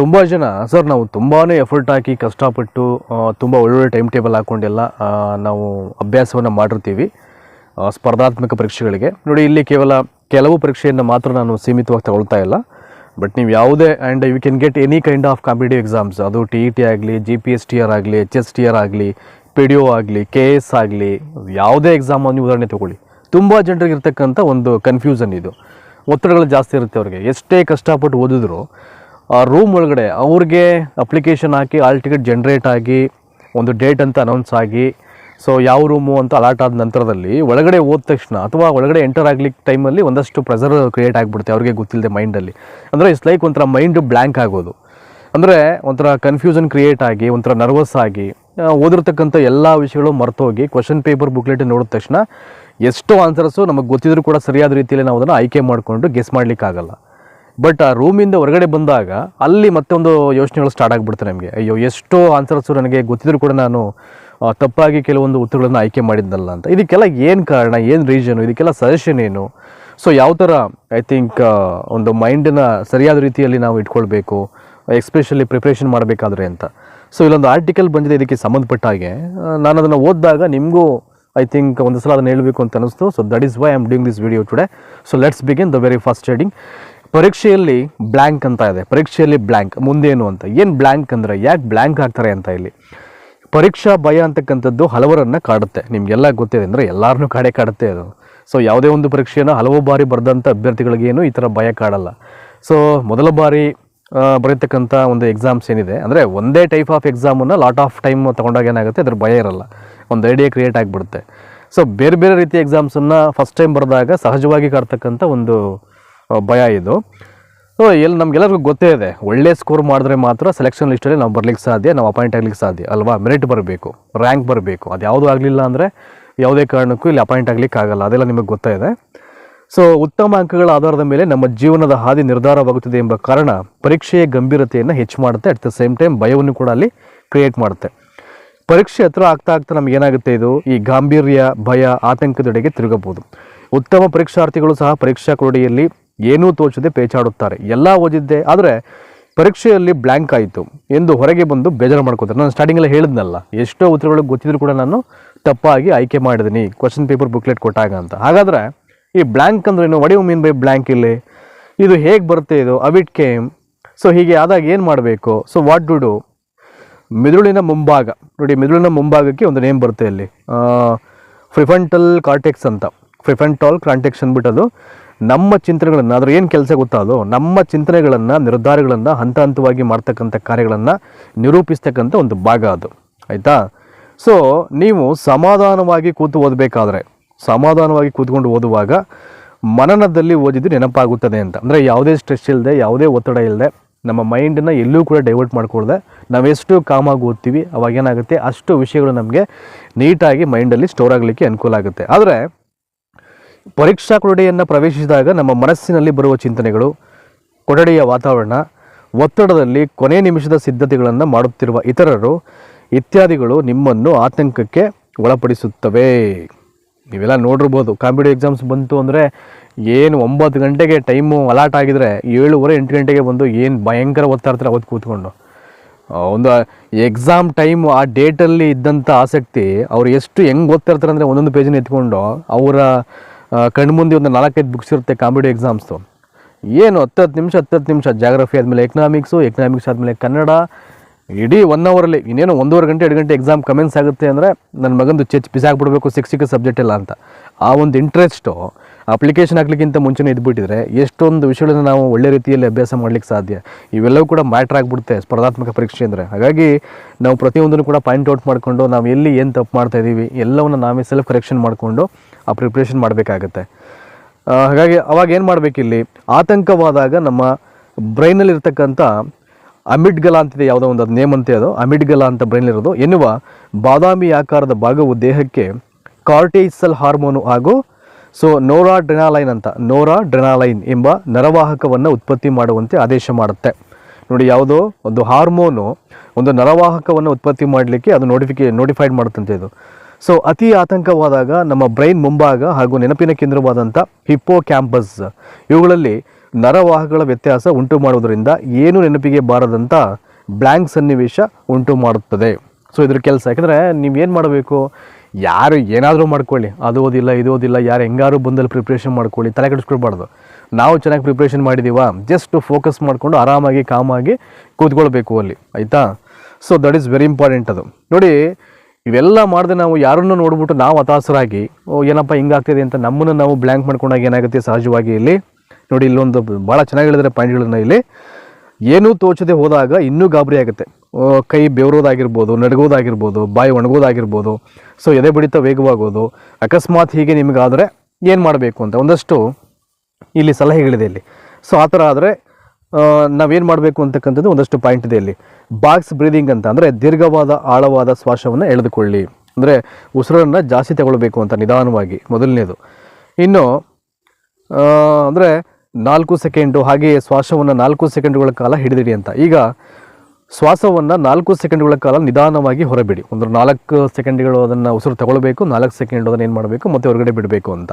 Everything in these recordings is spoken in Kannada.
ತುಂಬ ಜನ, ಸರ್ ನಾವು ತುಂಬಾ ಎಫರ್ಟ್ ಹಾಕಿ ಕಷ್ಟಪಟ್ಟು ತುಂಬ ಒಳ್ಳೊಳ್ಳೆ ಟೈಮ್ ಟೇಬಲ್ ಹಾಕ್ಕೊಂಡೆಲ್ಲ ನಾವು ಅಭ್ಯಾಸವನ್ನು ಮಾಡಿರ್ತೀವಿ ಸ್ಪರ್ಧಾತ್ಮಕ ಪರೀಕ್ಷೆಗಳಿಗೆ. ನೋಡಿ, ಇಲ್ಲಿ ಕೇವಲ ಕೆಲವು ಪರೀಕ್ಷೆಯನ್ನು ಮಾತ್ರ ನಾನು ಸೀಮಿತವಾಗಿ ತಗೊಳ್ತಾ ಇಲ್ಲ. ಬಟ್ ನೀವು ಯಾವುದೇ and you can get any kind of competitive exams ಅದು ಟಿ ಇ ಟಿ ಆಗಲಿ G P S T R ಆಗಲಿ ಎಚ್ ಎಸ್ ಟಿ ಆರ್ ಆಗಲಿ ಪಿ ಡಿ ಓ ಆಗಲಿ ಕೆ ಎಸ್ ಆಗಲಿ, ಯಾವುದೇ ಎಕ್ಸಾಮ್ ನೀವು ಉದಾಹರಣೆ ತೊಗೊಳ್ಳಿ. ತುಂಬ ಜನರಿಗೆ ಇರ್ತಕ್ಕಂಥ ಒಂದು ಕನ್ಫ್ಯೂಷನ್ ಇದು. ಒತ್ತಡಗಳು ಜಾಸ್ತಿ ಇರುತ್ತೆ ಅವ್ರಿಗೆ. ಎಷ್ಟೇ ಕಷ್ಟಪಟ್ಟು ಓದಿದ್ರು ರೂಮ್ ಒಳಗಡೆ ಅವ್ರಿಗೆ ಅಪ್ಲಿಕೇಶನ್ ಹಾಕಿ ಆಲ್ ಟಿಕೆಟ್ ಜನ್ರೇಟ್ ಆಗಿ ಒಂದು ಡೇಟ್ ಅಂತ ಅನೌನ್ಸ್ ಆಗಿ ಸೊ ಯಾವ ರೂಮು ಅಂತ ಅಲಾಟ್ ಆದ ನಂತರದಲ್ಲಿ ಒಳಗಡೆ ಹೋದ ತಕ್ಷಣ ಅಥವಾ ಒಳಗಡೆ ಎಂಟರ್ ಆಗ್ಲಿಕ್ಕೆ ಟೈಮಲ್ಲಿ ಒಂದಷ್ಟು ಪ್ರೆಸರ್ ಕ್ರಿಯೇಟ್ ಆಗಿಬಿಡುತ್ತೆ ಅವ್ರಿಗೆ ಗೊತ್ತಿಲ್ಲದೆ ಮೈಂಡಲ್ಲಿ ಅಂದರೆ ಇಟ್ಸ್ ಲೈಕ್ ಒಂಥರ ಮೈಂಡ್ ಬ್ಲ್ಯಾಂಕ್ ಆಗೋದು. ಅಂದರೆ ಒಂಥರ ಕನ್ಫ್ಯೂಷನ್ ಕ್ರಿಯೇಟ್ ಆಗಿ ಒಂಥರ ನರ್ವಸ್ ಆಗಿ ಆ, ಓದಿರ್ತಕ್ಕಂಥ ಎಲ್ಲ ವಿಷಯಗಳು ಮರ್ತೋಗಿ ಕ್ವಶನ್ ಪೇಪರ್ ಬುಕ್ಲೆಟ್ ನೋಡಿದ ತಕ್ಷಣ ಎಷ್ಟು ಆನ್ಸರ್ಸು ನಮಗೆ ಗೊತ್ತಿದ್ರೂ ಕೂಡ ಸರಿಯಾದ ರೀತಿಯಲ್ಲಿ ನಾವು ಅದನ್ನು ಆಯ್ಕೆ ಮಾಡಿಕೊಂಡು ಗೆಸ್ ಮಾಡಲಿಕ್ಕಾಗಲ್ಲ. ಬಟ್ ಆ ರೂಮಿಂದ ಹೊರಗಡೆ ಬಂದಾಗ ಅಲ್ಲಿ ಮತ್ತೊಂದು ಯೋಚನೆಗಳು ಸ್ಟಾರ್ಟ್ ಆಗಿಬಿಡ್ತಾರೆ ನಮಗೆ. ಅಯ್ಯೋ, ಎಷ್ಟೋ ಆನ್ಸರ್ಸು ನನಗೆ ಗೊತ್ತಿದ್ರು ಕೂಡ ನಾನು ತಪ್ಪಾಗಿ ಕೆಲವೊಂದು ಉತ್ತರಗಳನ್ನು ಆಯ್ಕೆ ಮಾಡಿದ್ದಲ್ಲ ಅಂತ. ಇದಕ್ಕೆಲ್ಲ ಏನು ಕಾರಣ, ಏನು ರೀಸನು ಇದಕ್ಕೆಲ್ಲ ಸಜೆಷನ್ ಏನು? ಸೊ ಯಾವ ಥರ ಐ ಥಿಂಕ್ ಒಂದು ಮೈಂಡನ್ನ ಸರಿಯಾದ ರೀತಿಯಲ್ಲಿ ನಾವು ಇಟ್ಕೊಳ್ಬೇಕು ಎಕ್ಸ್ಪೆಷಲಿ ಪ್ರಿಪ್ರೇಷನ್ ಮಾಡಬೇಕಾದ್ರೆ ಅಂತ. ಸೊ ಇಲ್ಲೊಂದು ಆರ್ಟಿಕಲ್ ಬಂದಿದೆ ಇದಕ್ಕೆ ಸಂಬಂಧಪಟ್ಟ ಹಾಗೆ. ನಾನು ಅದನ್ನು ಓದಿದಾಗ ನಿಮಗೂ ಐ ಥಿಂಕ್ ಒಂದು ಸಲ ಅದನ್ನು ಹೇಳಬೇಕು ಅಂತ ಅನಿಸ್ತು so that is why am doing this video today so let's begin the very first shading ಪರೀಕ್ಷೆಯಲ್ಲಿ ಬ್ಲ್ಯಾಂಕ್ ಅಂತ ಇದೆ. ಪರೀಕ್ಷೆಯಲ್ಲಿ ಬ್ಲ್ಯಾಂಕ್ ಮುಂದೇನು ಅಂತ. ಏನು ಬ್ಲ್ಯಾಂಕ್ ಅಂದರೆ ಯಾಕೆ ಬ್ಲ್ಯಾಂಕ್ ಆಗ್ತಾರೆ ಅಂತ ಇಲ್ಲಿ ಪರೀಕ್ಷಾ ಭಯ ಅಂತಕ್ಕಂಥದ್ದು ಹಲವರನ್ನು ಕಾಡುತ್ತೆ. ನಿಮಗೆಲ್ಲ ಗೊತ್ತಿದೆ ಅಂದರೆ ಎಲ್ಲರನ್ನೂ ಕಾಡೆ ಕಾಡುತ್ತೆ ಅದು. ಸೊ ಯಾವುದೇ ಒಂದು ಪರೀಕ್ಷೆಯನ್ನು ಹಲವು ಬಾರಿ ಬರೆದಂಥ ಅಭ್ಯರ್ಥಿಗಳಿಗೇನು ಈ ಥರ ಭಯ ಕಾಡಲ್ಲ. ಸೊ ಮೊದಲ ಬಾರಿ ಬರೀತಕ್ಕಂಥ ಒಂದು ಎಕ್ಸಾಮ್ಸ್ ಏನಿದೆ ಅಂದರೆ ಒಂದೇ ಟೈಪ್ ಆಫ್ ಎಕ್ಸಾಮನ್ನು ಲಾಟ್ ಆಫ್ ಟೈಮ್ ತೊಗೊಂಡಾಗ ಏನಾಗುತ್ತೆ? ಅದ್ರ ಭಯ ಇರಲ್ಲ. ಒಂದು ಐಡಿಯಾ ಕ್ರಿಯೇಟ್ ಆಗಿಬಿಡುತ್ತೆ. ಸೊ ಬೇರೆ ಬೇರೆ ರೀತಿಯ ಎಕ್ಸಾಮ್ಸನ್ನು ಫಸ್ಟ್ ಟೈಮ್ ಬರೆದಾಗ ಸಹಜವಾಗಿ ಕಾಡ್ತಕ್ಕಂಥ ಒಂದು ಭಯ ಇದು. ಸೊ ಎಲ್ಲಿ ನಮಗೆಲ್ಲರಿಗೂ ಗೊತ್ತೇ ಇದೆ. ಒಳ್ಳೆ ಸ್ಕೋರ್ ಮಾಡಿದ್ರೆ ಮಾತ್ರ ಸೆಲೆಕ್ಷನ್ ಲಿಸ್ಟಲ್ಲಿ ನಾವು ಬರ್ಲಿಕ್ಕೆ ಸಾಧ್ಯ, ನಾವು ಅಪಾಯಿಂಟ್ ಆಗಲಿಕ್ಕೆ ಸಾಧ್ಯ. ಅಲ್ವಾ? ಮೆರಿಟ್ ಬರಬೇಕು ರ್ಯಾಂಕ್ ಬರಬೇಕು. ಅದು ಯಾವುದೂ ಆಗಲಿಲ್ಲ ಅಂದರೆ ಯಾವುದೇ ಕಾರಣಕ್ಕೂ ಇಲ್ಲಿ ಅಪಾಯಿಂಟ್ ಆಗಲಿಕ್ಕೆ ಆಗಲ್ಲ. ಅದೆಲ್ಲ ನಿಮಗೆ ಗೊತ್ತಾ ಇದೆ. ಸೊ ಉತ್ತಮ ಅಂಕಗಳ ಆಧಾರದ ಮೇಲೆ ನಮ್ಮ ಜೀವನದ ಹಾದಿ ನಿರ್ಧಾರವಾಗುತ್ತದೆ ಎಂಬ ಕಾರಣ ಪರೀಕ್ಷೆಯ ಗಂಭೀರತೆಯನ್ನು ಹೆಚ್ಚು ಮಾಡುತ್ತೆ. ಅಟ್ ದ ಸೇಮ್ ಟೈಮ್ ಭಯವನ್ನು ಕೂಡ ಅಲ್ಲಿ ಕ್ರಿಯೇಟ್ ಮಾಡುತ್ತೆ. ಪರೀಕ್ಷೆ ಹತ್ರ ಆಗ್ತಾ ಆಗ್ತಾ ನಮ್ಗೆ ಏನಾಗುತ್ತೆ ಇದು? ಈ ಗಾಂಭೀರ್ಯ, ಭಯ, ಆತಂಕದೆಡೆಗೆ ತಿರುಗಬಹುದು. ಉತ್ತಮ ಪರೀಕ್ಷಾರ್ಥಿಗಳು ಸಹ ಪರೀಕ್ಷಾ ಕೊರಡಿಯಲ್ಲಿ ಏನೂ ತೋಚದೆ ಪೇಚಾಡುತ್ತಾರೆ. ಎಲ್ಲ ಓದಿದ್ದೆ, ಆದರೆ ಪರೀಕ್ಷೆಯಲ್ಲಿ ಬ್ಲ್ಯಾಂಕ್ ಆಯಿತು ಎಂದು ಹೊರಗೆ ಬಂದು ಬೇಜಾರು ಮಾಡ್ಕೋತಾರೆ. ನಾನು ಸ್ಟಾರ್ಟಿಂಗಲ್ಲಿ ಹೇಳಿದ್ನಲ್ಲ, ಎಷ್ಟೋ ಉತ್ತರಗಳು ಗೊತ್ತಿದ್ರು ಕೂಡ ನಾನು ತಪ್ಪಾಗಿ ಆಯ್ಕೆ ಮಾಡಿದ್ದೀನಿ ಕ್ವಶನ್ ಪೇಪರ್, ಬುಕ್ಲೆಟ್ ಕೊಟ್ಟಾಗ ಅಂತ. ಹಾಗಾದರೆ ಈ ಬ್ಲ್ಯಾಂಕ್ ಅಂದ್ರೆ ಏನು? ವಡಿ ಮೀನ್ ಬೈ ಬ್ಲ್ಯಾಂಕ್ ಇಲ್ಲಿ? ಇದು ಹೇಗೆ ಬರುತ್ತೆ ಇದು? ಅವಿಟ್ ಕೇಮ್ ಸೊ ಹೀಗೆ ಆದಾಗ ಏನು ಮಾಡಬೇಕು? ಸೊ ವಾಟ್ ಡು ಡು ಮಿದುಳಿನ ಮುಂಭಾಗ, ನೋಡಿ ಮಿದುಳಿನ ಮುಂಭಾಗಕ್ಕೆ ಒಂದು ನೇಮ್ ಬರುತ್ತೆ ಅಲ್ಲಿ ಫ್ರಿಫೆಂಟಲ್ ಕಾರ್ಟೆಕ್ಸ್ ಅಂತ. ಫ್ರಿಫಂಟಾಲ್ ಕಾರ್ಟೆಕ್ಸ್ ಅಂದ್ಬಿಟ್ಟದು ನಮ್ಮ ಚಿಂತನೆಗಳನ್ನು ಅದ್ರ ಏನು ಕೆಲಸ ಗೊತ್ತಾ ಅದು? ನಮ್ಮ ಚಿಂತನೆಗಳನ್ನು, ನಿರ್ಧಾರಗಳನ್ನು ಹಂತ ಹಂತವಾಗಿ ಮಾಡ್ತಕ್ಕಂಥ ಕಾರ್ಯಗಳನ್ನು ನಿರೂಪಿಸ್ತಕ್ಕಂಥ ಒಂದು ಭಾಗ ಅದು. ಆಯಿತಾ? ಸೊ ನೀವು ಸಮಾಧಾನವಾಗಿ ಕೂತು ಓದಬೇಕಾದ್ರೆ, ಸಮಾಧಾನವಾಗಿ ಕೂತ್ಕೊಂಡು ಓದುವಾಗ ಮನನದಲ್ಲಿ ಓದಿದ್ದು ನೆನಪಾಗುತ್ತದೆ ಅಂತ. ಅಂದರೆ ಯಾವುದೇ ಸ್ಟ್ರೆಸ್ ಇಲ್ಲದೆ ಯಾವುದೇ ಒತ್ತಡ ಇಲ್ಲದೆ ನಮ್ಮ ಮೈಂಡನ್ನ ಎಲ್ಲೂ ಕೂಡ ಡೈವರ್ಟ್ ಮಾಡ್ಕೊಳ್ದೆ, ನಾವೆಷ್ಟು ಕಾಮಾಗಿ ಓದ್ತೀವಿ, ಅವಾಗ ಏನಾಗುತ್ತೆ? ಅಷ್ಟು ವಿಷಯಗಳು ನಮಗೆ ನೀಟಾಗಿ ಮೈಂಡಲ್ಲಿ ಸ್ಟೋರ್ ಆಗಲಿಕ್ಕೆ ಅನುಕೂಲ ಆಗುತ್ತೆ. ಆದರೆ ಪರೀಕ್ಷಾ ಕೊಠಡಿಯನ್ನು ಪ್ರವೇಶಿಸಿದಾಗ ನಮ್ಮ ಮನಸ್ಸಿನಲ್ಲಿ ಬರುವ ಚಿಂತನೆಗಳು, ಕೊಠಡಿಯ ವಾತಾವರಣ, ಒತ್ತಡದಲ್ಲಿ ಕೊನೆ ನಿಮಿಷದ ಸಿದ್ಧತೆಗಳನ್ನು ಮಾಡುತ್ತಿರುವ ಇತರರು ಇತ್ಯಾದಿಗಳು ನಿಮ್ಮನ್ನು ಆತಂಕಕ್ಕೆ ಒಳಪಡಿಸುತ್ತವೆ. ನೀವೆಲ್ಲ ನೋಡಿರ್ಬೋದು ಕಾಂಪಿಟೇಟಿವ್ ಎಕ್ಸಾಮ್ಸ್ ಬಂತು ಅಂದರೆ ಏನು ಒಂಬತ್ತು ಗಂಟೆಗೆ ಟೈಮು ಅಲಾಟ್ ಆಗಿದರೆ ಏಳುವರೆ, ಎಂಟು ಗಂಟೆಗೆ ಬಂದು ಏನು ಭಯಂಕರ ಒತ್ತಾಡ್ತಾರೆ ಅವತ್ತು ಕೂತ್ಕೊಂಡು. ಒಂದು ಎಕ್ಸಾಮ್ ಟೈಮ್ ಆ ಡೇಟಲ್ಲಿ ಇದ್ದಂಥ ಆಸಕ್ತಿ ಅವ್ರು ಎಷ್ಟು ಹೆಂಗೆ ಓದ್ತಾ ಇರ್ತಾರೆ ಅಂದರೆ ಒಂದೊಂದು ಪೇಜನ್ನು ಎತ್ಕೊಂಡು ಅವರ ಕಣ್ಮುಂದೆ ಒಂದು ನಾಲ್ಕೈದು ಬುಕ್ಸ್ ಇರುತ್ತೆ ಕಾಮಿಡಿ ಎಕ್ಸಾಮ್ಸು ಏನು ಹತ್ತು ಹತ್ತು ನಿಮಿಷ ಹತ್ತು ಹತ್ತು ನಿಮಿಷ ಜಾಗ್ರಫಿ ಆದಮೇಲೆ ಎಕನಾಮಿಕ್ಸು ಎಕನಾಮಿಕ್ಸ್ ಆದಮೇಲೆ ಕನ್ನಡ, ಇಡೀ ಒನ್ ಅವರಲ್ಲಿ ಇನ್ನೇನು ಒಂದೂವರೆ ಗಂಟೆ, ಎರಡು ಗಂಟೆ ಎಕ್ಸಾಮ್ ಕಮೆನ್ಸ್ ಆಗುತ್ತೆ ಅಂದರೆ ನನ್ನ ಮಗಂದು ಚೆಚ್ ಬಿಸಾಕ್ಬಿಡ್ಬೇಕು ಸಿಕ್ಸ್ ಸಿಕ್ಕ ಸಬ್ಜೆಕ್ಟ್ ಇಲ್ಲ ಅಂತ. ಆ ಒಂದು ಇಂಟ್ರೆಸ್ಟು ಅಪ್ಲಿಕೇಶನ್ ಹಾಕ್ಲಿಕ್ಕಿಂತ ಮುಂಚೆನೇ ಇದ್ಬಿಟ್ಟಿದ್ರೆ ಎಷ್ಟೊಂದು ವಿಷಯಗಳನ್ನು ನಾವು ಒಳ್ಳೆ ರೀತಿಯಲ್ಲಿ ಅಭ್ಯಾಸ ಮಾಡ್ಲಿಕ್ಕೆ ಸಾಧ್ಯ. ಇವೆಲ್ಲವೂ ಕೂಡ ಮ್ಯಾಟ್ರ್ ಆಗಿಬಿಡುತ್ತೆ ಸ್ಪರ್ಧಾತ್ಮಕ ಪರೀಕ್ಷೆ ಅಂದರೆ. ಹಾಗಾಗಿ ನಾವು ಪ್ರತಿಯೊಂದನ್ನು ಕೂಡ ಪಾಯಿಂಟ್ ಔಟ್ ಮಾಡಿಕೊಂಡು ನಾವು ಎಲ್ಲಿ ಏನು ತಪ್ಪು ಮಾಡ್ತಾ ಇದ್ದೀವಿ ಎಲ್ಲವನ್ನು ನಾವೇ ಸೆಲ್ಫ್ ಕರೆಕ್ಷನ್ ಮಾಡಿಕೊಂಡು ಆ ಪ್ರಿಪ್ರೇಷನ್ ಮಾಡಬೇಕಾಗತ್ತೆ. ಹಾಗಾಗಿ ಅವಾಗ ಏನು ಮಾಡಬೇಕಿಲ್ಲಿ? ಆತಂಕವಾದಾಗ ನಮ್ಮ ಬ್ರೈನಲ್ಲಿರ್ತಕ್ಕಂಥ ಅಮಿಡ್ಗಲ ಅಂತಿದೆ ಯಾವುದೋ ಒಂದು ಅದು ನೇಮ್ ಅಂತೆ ಅದು. ಅಮಿಡ್ಗಲ ಅಂತ ಬ್ರೈನಲ್ಲಿರೋದು ಎನ್ನುವ ಬಾದಾಮಿ ಆಕಾರದ ಭಾಗವು ದೇಹಕ್ಕೆ ಕಾರ್ಟೈಸಲ್ ಹಾರ್ಮೋನು ಹಾಗೂ ಸೊ ನೋರಾ ಡ್ರೆನಾಲೈನ್ ಅಂತ ನೋರಾ ಡ್ರೆನಾಲೈನ್ ಎಂಬ ನರವಾಹಕವನ್ನು ಉತ್ಪತ್ತಿ ಮಾಡುವಂತೆ ಆದೇಶ ಮಾಡುತ್ತೆ. ನೋಡಿ, ಯಾವುದೋ ಒಂದು ಹಾರ್ಮೋನು ಒಂದು ನರವಾಹಕವನ್ನು ಉತ್ಪತ್ತಿ ಮಾಡಲಿಕ್ಕೆ ಅದು ನೋಟಿಫಿಕೇ, ನೋಟಿಫೈಡ್ ಮಾಡುತ್ತಂತೆ ಇದು. ಸೊ ಅತಿ ಆತಂಕವಾದಾಗ ನಮ್ಮ ಬ್ರೈನ್ ಮುಂಭಾಗ ಹಾಗೂ ನೆನಪಿನ ಕೇಂದ್ರವಾದಂಥ ಹಿಪ್ಪೋ ಕ್ಯಾಂಪಸ್ ಇವುಗಳಲ್ಲಿ ನರವಾಹಗಳ ವ್ಯತ್ಯಾಸ ಉಂಟು ಮಾಡುವುದರಿಂದ ಏನು ನೆನಪಿಗೆ ಬಾರದಂಥ ಬ್ಲ್ಯಾಂಕ್ ಸನ್ನಿವೇಶ ಉಂಟು ಮಾಡುತ್ತದೆ. ಸೊ ಇದ್ರ ಕೆಲಸ, ಯಾಕಂದರೆ ನೀವೇನು ಮಾಡಬೇಕು? ಯಾರು ಏನಾದರೂ ಮಾಡ್ಕೊಳ್ಳಿ. ಅದು ಓದಿಲ್ಲ, ಇದು ಓದಿಲ್ಲ, ಯಾರು ಹೆಂಗಾರು ಬಂದಲ್ಲಿ ಪ್ರಿಪ್ರೇಷನ್ ಮಾಡ್ಕೊಳ್ಳಿ, ತಲೆ ಕೆಡಿಸ್ಕೊಳ್ಬಾರ್ದು. ನಾವು ಚೆನ್ನಾಗಿ ಪ್ರಿಪ್ರೇಷನ್ ಮಾಡಿದ್ದೀವ ಜಸ್ಟ್ ಫೋಕಸ್ ಮಾಡಿಕೊಂಡು ಆರಾಮಾಗಿ, ಕಾಮಾಗಿ ಕೂತ್ಕೊಳ್ಬೇಕು ಅಲ್ಲಿ. ಆಯಿತಾ? So that is very important ಅದು. ನೋಡಿ, ಇವೆಲ್ಲ ಮಾಡಿದೆ ನಾವು ಯಾರನ್ನು ನೋಡ್ಬಿಟ್ಟು ನಾವು ಹತಾಸರಾಗಿ ಓ, ಏನಪ್ಪ ಹಿಂಗಾಗ್ತಿದೆ ಅಂತ ನಮ್ಮನ್ನು ನಾವು ಬ್ಲ್ಯಾಂಕ್ ಮಾಡ್ಕೊಂಡಾಗ ಏನಾಗುತ್ತೆ ಸಹಜವಾಗಿ ಇಲ್ಲಿ? ನೋಡಿ, ಇಲ್ಲೊಂದು ಭಾಳ ಚೆನ್ನಾಗಿ ಹೇಳಿದ್ರೆ ಪಾಯಿಂಟ್ಗಳನ್ನ ಇಲ್ಲಿ. ಏನೂ ತೋಚದೆ ಹೋದಾಗ ಇನ್ನೂ ಗಾಬರಿ ಆಗುತ್ತೆ. ಕೈ ಬೆವರೋದಾಗಿರ್ಬೋದು, ನಡಗೋದಾಗಿರ್ಬೋದು, ಬಾಯಿ ಒಣಗೋದಾಗಿರ್ಬೋದು, ಸೊ ಎದೆ ಬಡಿತ ವೇಗವಾಗೋದು, ಅಕಸ್ಮಾತ್ ಹೀಗೆ ನಿಮಗಾದರೆ ಏನು ಮಾಡಬೇಕು ಅಂತ ಒಂದಷ್ಟು ಇಲ್ಲಿ ಸಲಹೆಗಳಿದೆ ಇಲ್ಲಿ. ಸೊ ಆ ಥರ ಆದರೆ ನಾವೇನು ಮಾಡಬೇಕು ಅಂತಕ್ಕಂಥದ್ದು ಒಂದಷ್ಟು ಪಾಯಿಂಟ್ ಇದೆ ಇಲ್ಲಿ. ಬಾಕ್ಸ್ ಬ್ರೀದಿಂಗ್ ಅಂತ ಅಂದರೆ ದೀರ್ಘವಾದ, ಆಳವಾದ ಶ್ವಾಸವನ್ನು ಎಳೆದುಕೊಳ್ಳಿ. ಅಂದರೆ ಉಸಿರನ್ನು ಜಾಸ್ತಿ ತಗೊಳ್ಬೇಕು ಅಂತ ನಿಧಾನವಾಗಿ, ಮೊದಲನೇದು. ಇನ್ನು ಅಂದರೆ ನಾಲ್ಕು ಸೆಕೆಂಡು ಹಾಗೆಯೇ ಶ್ವಾಸವನ್ನು ನಾಲ್ಕು ಸೆಕೆಂಡುಗಳ ಕಾಲ ಹಿಡಿದಿಡಿ ಅಂತ. ಈಗ ಶ್ವಾಸವನ್ನು ನಾಲ್ಕು ಸೆಕೆಂಡ್ಗಳ ಕಾಲ ನಿಧಾನವಾಗಿ ಹೊರಬಿಡಿ. ಒಂದು ನಾಲ್ಕು ಸೆಕೆಂಡ್ಗಳು ಅದನ್ನು ಉಸಿರು ತಗೊಳ್ಬೇಕು, ನಾಲ್ಕು ಸೆಕೆಂಡ್ ಅದನ್ನು ಏನು ಮಾಡಬೇಕು, ಮತ್ತು ಹೊರಗಡೆ ಬಿಡಬೇಕು ಅಂತ.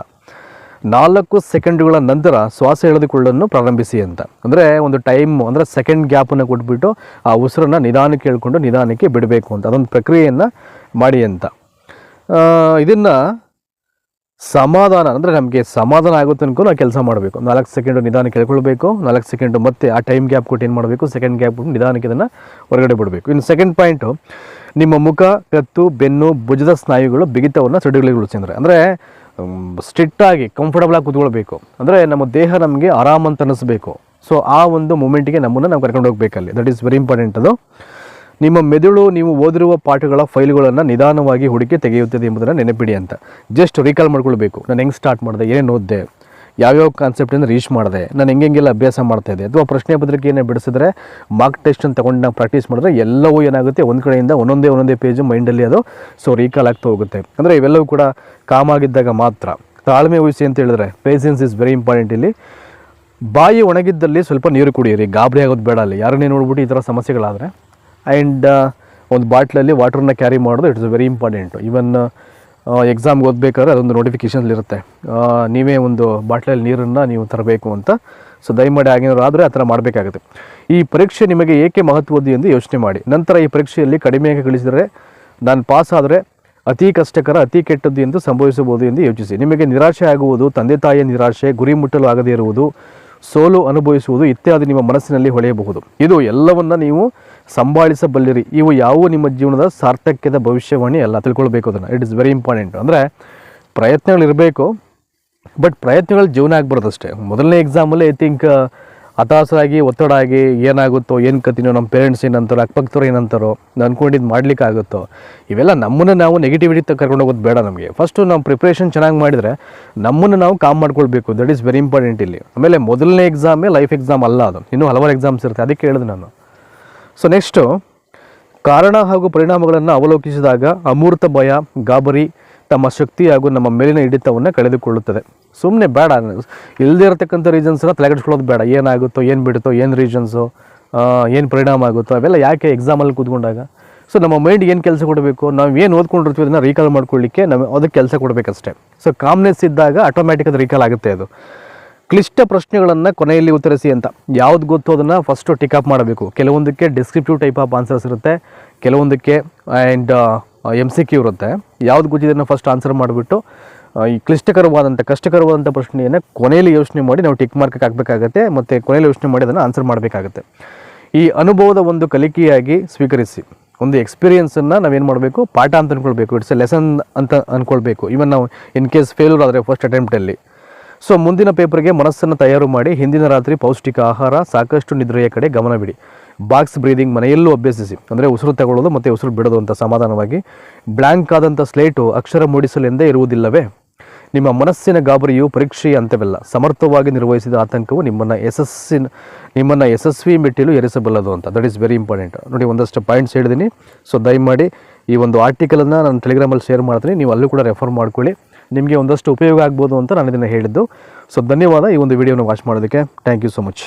ನಾಲ್ಕು ಸೆಕೆಂಡುಗಳ ನಂತರ ಶ್ವಾಸ ಎಳೆದುಕೊಳ್ಳನ್ನು ಪ್ರಾರಂಭಿಸಿ ಅಂತ. ಅಂದರೆ ಒಂದು ಟೈಮ್, ಅಂದರೆ ಸೆಕೆಂಡ್ ಗ್ಯಾಪನ್ನು ಕೊಟ್ಬಿಟ್ಟು ಆ ಉಸಿರನ್ನು ನಿಧಾನಕ್ಕೆ ಹೇಳ್ಕೊಂಡು ನಿಧಾನಕ್ಕೆ ಬಿಡಬೇಕು ಅಂತ. ಅದೊಂದು ಪ್ರಕ್ರಿಯೆಯನ್ನು ಮಾಡಿ ಅಂತ. ಇದನ್ನು ಸಮಾಧಾನ, ಅಂದರೆ ನಮಗೆ ಸಮಾಧಾನ ಆಗೋ ಅನ್ಕೊಂಡು ನಾವು ಕೆಲಸ ಮಾಡಬೇಕು. ನಾಲ್ಕು ಸೆಕೆಂಡು ನಿಧಾನಕ್ಕೆ ಕೇಳ್ಕೊಳ್ಬೇಕು, ನಾಲ್ಕು ಸೆಕೆಂಡು ಮತ್ತೆ ಆ ಟೈಮ್ ಗ್ಯಾಪ್ ಕೊಟ್ಟು ಏನು ಮಾಡಬೇಕು ಸೆಕೆಂಡ್ ಗ್ಯಾಪ್ ಕೊಟ್ಟು ನಿಧಾನಕ್ಕೆ ಇದನ್ನು ಹೊರಗಡೆ ಬಿಡಬೇಕು. ಇನ್ನು ಸೆಕೆಂಡ್ ಪಾಯಿಂಟು ನಿಮ್ಮ ಮುಖ, ಕತ್ತು, ಬೆನ್ನು, ಭುಜದ ಸ್ನಾಯುಗಳು ಬಿಗಿತವನ್ನು ಸಡಿಲಗೊಳಿಸಿದ್ರೆ ಅಂದರೆ ಸ್ಟ್ರಿಕ್ಟಾಗಿ ಕಂಫರ್ಟಬಲಾಗಿ ಕೂತ್ಕೊಳ್ಬೇಕು. ಅಂದರೆ ನಮ್ಮ ದೇಹ ನಮಗೆ ಆರಾಮ ಅಂತ ಅನ್ನಿಸ್ಬೇಕು ಸೊ ಆ ಒಂದು ಮೂಮೆಂಟಿಗೆ ನಮ್ಮನ್ನು ನಾವು ಕರ್ಕೊಂಡು ಹೋಗ್ಬೇಕಲ್ಲಿ ದಟ್ ಈಸ್ ವೆರಿ ಇಂಪಾರ್ಟೆಂಟ್ ಅದು. ನಿಮ್ಮ ಮೆದುಳು ನೀವು ಓದಿರುವ ಪಾಠಗಳ ಫೈಲ್ಗಳನ್ನು ನಿಧಾನವಾಗಿ ಹುಡುಕಿ ತೆಗೆಯುತ್ತದೆ ಎಂಬುದನ್ನು ನೆನಪಿಡಿ ಅಂತ. ಜಸ್ಟ್ ರೀಕಾಲ್ ಮಾಡ್ಕೊಳ್ಬೇಕು. ನಾನು ಹೆಂಗೆ ಸ್ಟಾರ್ಟ್ ಮಾಡಿದೆ ಏನೇನು ಓದಿದೆ, ಯಾವ್ಯಾವ ಕಾನ್ಸೆಪ್ಟಿಂದ ರೀಚ್ ಮಾಡಿದೆ, ನಾನು ಹೆಂಗೆಲ್ಲ ಅಭ್ಯಾಸ ಮಾಡ್ತಾ ಇದ್ದೆ, ಅಥವಾ ಪ್ರಶ್ನೆ ಪತ್ರಿಕೆಯನ್ನು ಬಿಡಿಸಿದ್ರೆ ಮಾರ್ಕ್ ಟೆಸ್ಟನ್ನು ತಗೊಂಡು ನಾವು ಪ್ರಾಕ್ಟೀಸ್ ಮಾಡಿದ್ರೆ ಎಲ್ಲವೂ ಏನಾಗುತ್ತೆ, ಒಂದು ಕಡೆಯಿಂದ ಒಂದೊಂದೇ ಒಂದೊಂದೇ ಪೇಜು ಮೈಂಡಲ್ಲಿ ಅದು ಸೊ ರೀಕಾಲ್ ಆಗ್ತಾ ಹೋಗುತ್ತೆ. ಅಂದರೆ ಇವೆಲ್ಲವೂ ಕೂಡ ಕಾಮಾಗಿದ್ದಾಗ ಮಾತ್ರ. ತಾಳ್ಮೆ ವಹಿಸಿ ಅಂತ ಹೇಳಿದ್ರೆ ಪೇಷನ್ಸ್ ಇಸ್ ವೆರಿ ಇಂಪಾರ್ಟೆಂಟ್ ಇಲ್ಲಿ. ಬಾಯಿ ಒಣಗಿದ್ದಲ್ಲಿ ಸ್ವಲ್ಪ ನೀರು ಕುಡಿಯಿರಿ, ಗಾಬರಿ ಆಗೋದು ಬೇಡ ಅಲ್ಲಿ. ಯಾರನ್ನೇ ನೋಡ್ಬಿಟ್ಟು ಈ ಥರ ಸಮಸ್ಯೆಗಳಾದರೆ ಆ್ಯಂಡ್ ಒಂದು ಬಾಟ್ಲಲ್ಲಿ ವಾಟ್ರನ್ನ ಕ್ಯಾರಿ ಮಾಡೋದು ಇಟ್ಸ್ ವೆರಿ ಇಂಪಾರ್ಟೆಂಟು. ಈವನ್ ಎಕ್ಸಾಮ್ಗೆ ಓದಬೇಕಾದ್ರೆ ಅದೊಂದು ನೋಟಿಫಿಕೇಷನ್ಲಿರುತ್ತೆ ನೀವೇ ಒಂದು ಬಾಟ್ಲಲ್ಲಿ ನೀರನ್ನು ನೀವು ತರಬೇಕು ಅಂತ. ಸೊ ದಯಮಾಡಿ ಆಗೇನಾದ್ರು ಆದರೆ ಆ ಥರ ಮಾಡಬೇಕಾಗುತ್ತೆ. ಈ ಪರೀಕ್ಷೆ ನಿಮಗೆ ಏಕೆ ಮಹತ್ವದ್ದು ಎಂದು ಯೋಚನೆ ಮಾಡಿ. ನಂತರ ಈ ಪರೀಕ್ಷೆಯಲ್ಲಿ ಕಡಿಮೆ ಗಳಿಸಿದರೆ ನಾನು ಪಾಸ್ ಆದರೆ ಅತಿ ಕಷ್ಟಕರ, ಅತಿ ಕೆಟ್ಟದ್ದು ಎಂದು ಸಂಭವಿಸಬಹುದು ಎಂದು ಯೋಚಿಸಿ. ನಿಮಗೆ ನಿರಾಶೆ ಆಗುವುದು, ತಂದೆ ತಾಯಿಯ ನಿರಾಶೆ, ಗುರಿ ಮುಟ್ಟಲು ಆಗದೇ ಇರುವುದು ಸೋಲು ಅನುಭವಿಸುವುದು ಇತ್ಯಾದಿ ನಿಮ್ಮ ಮನಸ್ಸಿನಲ್ಲಿ ಹೊಳೆಯಬಹುದು. ಇದು ಎಲ್ಲವನ್ನ ನೀವು ಸಂಭಾಳಿಸಬಲ್ಲಿರಿ. ಇವು ಯಾವುವು ನಿಮ್ಮ ಜೀವನದ ಸಾರ್ಥಕ್ಯದ ಭವಿಷ್ಯವಾಣಿ ಅಲ್ಲ ತಿಳ್ಕೊಳ್ಬೇಕು ಅದನ್ನು. ಇಟ್ ಇಸ್ ವೆರಿ ಇಂಪಾರ್ಟೆಂಟ್ ಅಂದರೆ ಪ್ರಯತ್ನಗಳಿರಬೇಕು ಬಟ್ ಪ್ರಯತ್ನಗಳು ಜೀವನ ಆಗ್ಬಾರ್ದು ಅಷ್ಟೇ ಮೊದಲನೇ ಎಕ್ಸಾಮಲ್ಲಿ ಐ ಥಿಂಕ್ ಹತಾಶರಾಗಿ ಒತ್ತಡ ಆಗಿ ಏನಾಗುತ್ತೋ, ಏನು ಕತ್ತಿನೋ ನಮ್ಮ ಪೇರೆಂಟ್ಸ್ ಏನಂತಾರೋ, ಅಕ್ಕಪಕ್ಕದವ್ರು ಏನಂತಾರೋ ನಾನು ಅನ್ಕೊಂಡಿದ್ದು ಮಾಡ್ಲಿಕ್ಕೆ ಆಗುತ್ತೋ ಇವೆಲ್ಲ ನಮ್ಮನ್ನು ನಾವು ನೆಗೆಟಿವಿಟಿ ಕರ್ಕೊಂಡು ಹೋಗೋದು ಬೇಡ ನಮಗೆ. ಫಸ್ಟು ನಾವು ಪ್ರಿಪ್ರೇಷನ್ ಚೆನ್ನಾಗಿ ಮಾಡಿದರೆ ನಮ್ಮನ್ನು ನಾವು ಕಾಮ್ ಮಾಡ್ಕೊಳ್ಬೇಕು. ದಟ್ ಈಸ್ ವೆರಿ ಇಂಪಾರ್ಟೆಂಟ್ ಇಲ್ಲಿ. ಆಮೇಲೆ ಮೊದಲನೇ ಎಕ್ಸಾಮೇ ಲೈಫ್ ಎಕ್ಸಾಮ್ ಅಲ್ಲ ಅದು. ಇನ್ನೂ ಹಲವಾರು ಎಕ್ಸಾಮ್ಸ್ ಇರುತ್ತೆ. ಅದಕ್ಕೆ ಹೇಳಿದೆ ನಾನು. ಸೊ ನೆಕ್ಸ್ಟು ಕಾರಣ ಹಾಗೂ ಪರಿಣಾಮಗಳನ್ನು ಅವಲೋಕಿಸಿದಾಗ ಅಮೂರ್ತ ಭಯ, ಗಾಬರಿ, ತಮ್ಮ ಶಕ್ತಿ ಹಾಗೂ ನಮ್ಮ ಮೇಲಿನ ಹಿಡಿತವನ್ನು ಕಳೆದುಕೊಳ್ಳುತ್ತದೆ. ಸುಮ್ಮನೆ ಬೇಡ. ರೀಸನ್ಸ್ ರೀಸನ್ಸ್ನ ತಲೆಗಡ್ಸ್ಕೊಳ್ಳೋದು ಬೇಡ. ಏನಾಗುತ್ತೋ, ಏನು ಬಿಡುತ್ತೋ, ಏನು ರೀಸನ್ಸು ಏನು ಪರಿಣಾಮ ಆಗುತ್ತೋ, ಅವೆಲ್ಲ ಯಾಕೆ ಎಕ್ಸಾಮಲ್ಲಿ ಕೂತ್ಕೊಂಡಾಗ? ಸೊ ನಮ್ಮ ಮೈಂಡ್ ಏನು ಕೆಲಸ ಕೊಡಬೇಕು? ನಾವು ಏನು ಓದ್ಕೊಂಡಿರ್ತೀವಿ ಅದನ್ನು ರೀಕಾಲ್ ಮಾಡ್ಕೊಳ್ಳಿಕ್ಕೆ ನಾವು ಅದಕ್ಕೆ ಕೆಲಸ ಕೊಡಬೇಕಷ್ಟೇ. ಸೊ ಕಾಮ್ನೆಸ್ ಇದ್ದಾಗ ಆಟೋಮ್ಯಾಟಿಕ್ ಅದು ರೀಕಾಲ್ ಆಗುತ್ತೆ ಅದು. ಕ್ಲಿಷ್ಟ ಪ್ರಶ್ನೆಗಳನ್ನು ಕೊನೆಯಲ್ಲಿ ಉತ್ತರಿಸಿ ಅಂತ. ಯಾವ್ದು ಗೊತ್ತು ಅದನ್ನು ಫಸ್ಟು ಟಿಕಪ್ ಮಾಡಬೇಕು. ಕೆಲವೊಂದಕ್ಕೆ ಡಿಸ್ಕ್ರಿಪ್ಟಿವ್ ಟೈಪ್ ಆಫ್ ಆನ್ಸರ್ಸ್ ಇರುತ್ತೆ. ಕೆಲವೊಂದಕ್ಕೆ ಆ್ಯಂಡ್ ಎಂ ಸಿ ಕ್ಯೂ ಇರುತ್ತೆ. ಯಾವ್ದು ಗೊತ್ತಿದೆ ಫಸ್ಟ್ ಆನ್ಸರ್ ಮಾಡಿಬಿಟ್ಟು ಈ ಕ್ಲಿಷ್ಟಕರವಾದಂಥ ಕಷ್ಟಕರವಾದಂಥ ಪ್ರಶ್ನೆಯನ್ನು ಕೊನೆಯಲ್ಲಿ ಯೋಚನೆ ಮಾಡಿ ನಾವು ಟಿಕ್ ಮಾರ್ಕ್ ಹಾಕಬೇಕಾಗತ್ತೆ, ಮತ್ತು ಕೊನೆಯಲ್ಲಿ ಯೋಚನೆ ಮಾಡಿ ಅದನ್ನು ಆನ್ಸರ್ ಮಾಡಬೇಕಾಗತ್ತೆ. ಈ ಅನುಭವದ ಒಂದು ಕಲಿಕೆಯಾಗಿ ಸ್ವೀಕರಿಸಿ, ಒಂದು ಎಕ್ಸ್ಪೀರಿಯನ್ಸನ್ನು ನಾವೇನು ಮಾಡಬೇಕು, ಪಾಠ ಅಂತ ಅಂದ್ಕೊಳ್ಬೇಕು ಇಟ್ಸ್ ಎ ಲೆಸನ್ ಅಂತ ಅಂದ್ಕೊಳ್ಬೇಕು ಈವನ್ ನಾವು ಇನ್ ಕೇಸ್ ಫೇಲ್ಯೂರ್ ಆದರೆ ಫಸ್ಟ್ ಅಟೆಂಪ್ಟಲ್ಲಿ ಸೊ ಮುಂದಿನ ಪೇಪರ್ಗೆ ಮನಸ್ಸನ್ನು ತಯಾರು ಮಾಡಿ, ಹಿಂದಿನ ರಾತ್ರಿ ಪೌಷ್ಟಿಕ ಆಹಾರ, ಸಾಕಷ್ಟು ನಿದ್ರೆಯ ಕಡೆ ಗಮನ ಬಿಡಿ. ಬಾಕ್ಸ್ ಬ್ರೀದಿಂಗ್ ಮನೆಯಲ್ಲೂ ಅಭ್ಯಸಿಸಿ, ಅಂದರೆ ಉಸಿರು ತಗೊಳ್ಳೋದು ಮತ್ತು ಉಸಿರು ಬಿಡೋದು ಅಂತ ಸಮಾಧಾನವಾಗಿ ಬ್ಲ್ಯಾಂಕ್ ಆದಂಥ ಸ್ಲೇಟು ಅಕ್ಷರ ಮೂಡಿಸಲೆಂದೇ ಇರುವುದಿಲ್ಲವೇ? ನಿಮ್ಮ ಮನಸ್ಸಿನ ಗಾಬರಿಯು ಪರೀಕ್ಷೆಯ ಅಂತ್ಯವಿಲ್ಲ. ಸಮರ್ಥವಾಗಿ ನಿರ್ವಹಿಸಿದ ಆತಂಕವು ನಿಮ್ಮನ್ನು ಯಶಸ್ಸಿನ, ನಿಮ್ಮನ್ನು ಯಶಸ್ವಿ ಮೆಟ್ಟಿಲು ಏರಿಸಬಲ್ಲದು ಅಂತ. ದಟ್ ಈಸ್ ವೆರಿ ಇಂಪಾರ್ಟೆಂಟ್ ನೋಡಿ, ಒಂದಷ್ಟು ಪಾಯಿಂಟ್ಸ್ ಹೇಳಿದ್ದೀನಿ ಸೊ ದಯಮಾಡಿ ಈ ಒಂದು ಆರ್ಟಿಕಲನ್ನು ನಾನು ಟೆಲಿಗ್ರಾಮಲ್ಲಿ ಶೇರ್ ಮಾಡ್ತೀನಿ. ನೀವು ಅಲ್ಲೂ ಕೂಡ ರೆಫರ್ ಮಾಡ್ಕೊಳ್ಳಿ. ನಿಮಗೆ ಒಂದಷ್ಟು ಉಪಯೋಗ ಆಗ್ಬೋದು ಅಂತ ನಾನು ಇದನ್ನು ಹೇಳಿದ್ದು. ಸೊ ಧನ್ಯವಾದ ಈ ಒಂದು ವಿಡಿಯೋನ ವಾಚ್ ಮಾಡೋದಕ್ಕೆ. Thank you so much